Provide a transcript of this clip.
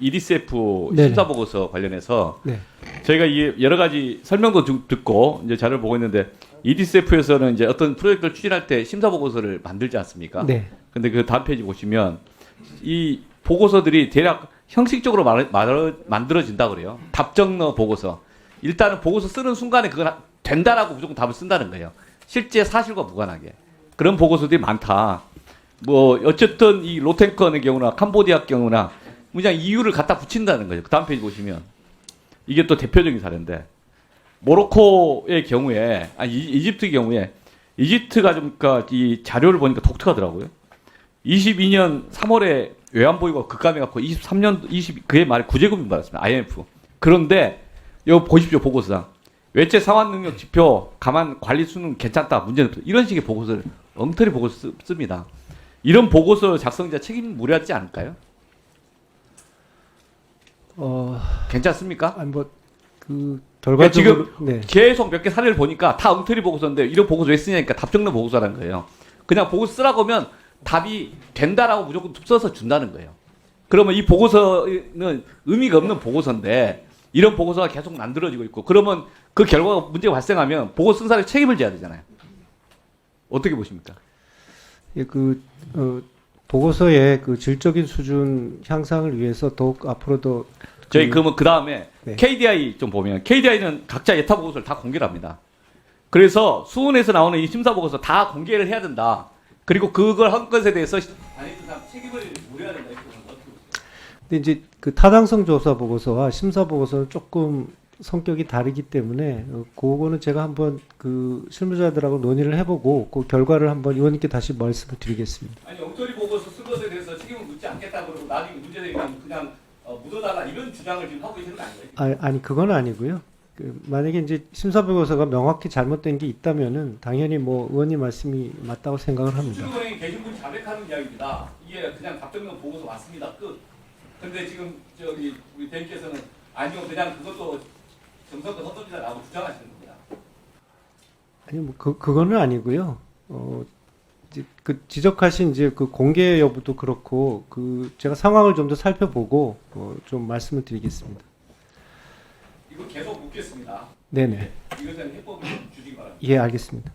EDCF 네네. 심사 보고서 관련해서 네. 저희가 이 여러 가지 설명도 주- 듣고 이제 자료를 보고 있는데 EDCF에서는 이제 어떤 프로젝트를 추진할 때 심사 보고서를 만들지 않습니까? 네. 근데 그 다음 페이지 보시면 이 보고서들이 대략 형식적으로 말, 말, 만들어진다 그래요. 답정너 보고서. 일단은 보고서 쓰는 순간에 그건 하- 된다라고 무조건 답을 쓴다는 거예요. 실제 사실과 무관하게. 그런 보고서들이 많다. 뭐 어쨌든 이 로텐컨의 경우나 캄보디아 경우나 그냥 이유를 갖다 붙인다는 거죠. 그 다음 페이지 보시면 이게 또 대표적인 사례인데 모로코의 경우에 아니 이- 이집트의 경우에 이집트가 좀 그러니까 이 자료를 보니까 독특하더라고요. 22년 3월에 외환보유가 급감해갖고 23년 20 그해 말에 구제금융 받았습니다. IMF. 그런데 이거 보십시오 보고서상 외채 상환 능력 지표 가만 관리 수는 괜찮다 문제는 없다. 이런 식의 보고서를 엉터리 보고서 쓰- 씁니다. 이런 보고서 작성자 책임 무례하지 않을까요? 어, 괜찮습니까? 아니 뭐그 그러니까 결과적으로 네. 계속 몇 개 사례를 보니까 다 엉터리 보고서인데 이런 보고서 왜 쓰냐니까 답정너 보고서라는 거예요. 그냥 보고서 쓰라고 하면 답이 된다라고 무조건 써서 준다는 거예요. 그러면 이 보고서는 의미가 없는 보고서인데 이런 보고서가 계속 만들어지고 있고 그러면 그 결과가 문제가 발생하면 보고 쓴 사람이 책임을 져야 되잖아요. 어떻게 보십니까? 예, 그 어, 보고서의 그 질적인 수준 향상을 위해서 더욱 앞으로도 저희 그러면 그 다음에 네. KDI 좀 보면 KDI는 각자 예타 보고서를 다 공개를 합니다. 그래서 수은에서 나오는 이 심사 보고서 다 공개를 해야 된다. 그리고 그걸 한 것에 대해서 아니 그 책임을 물어야 된다. 근데 이제 그 타당성 조사 보고서와 심사 보고서는 조금 성격이 다르기 때문에 어, 그거는 제가 한번 그 실무자들하고 논의를 해보고 그 결과를 한번 의원님께 다시 말씀을 드리겠습니다. 아니 그러고 나중에 문제되면 그냥 어, 묻어달라 이런 주장을 지금 하고 계시는 거 아니에요? 아, 아니 그건 아니고요. 그 만약에 이제 심사 보고서가 명확히 잘못된 게 있다면은 당연히 뭐 의원님 말씀이 맞다고 생각을 합니다. 수중은행에 계신 분이 자백하는 이야기입니다. 이게 그냥 답변만 보고서 왔습니다. 끝. 근데 지금 저기 우리 대표께서는 아니요 그냥 그것도 정성껏 헛돈이다라고 주장하시는 겁니다. 아니 뭐 그 그거는 아니고요. 어 그 지적하신 이제 그 공개 여부도 그렇고 그 제가 상황을 좀 더 살펴보고 어, 좀 말씀을 드리겠습니다. 이거 계속 묻겠습니다. 네네. 이것은 해법을 좀 주시기 바랍니다. 예 알겠습니다.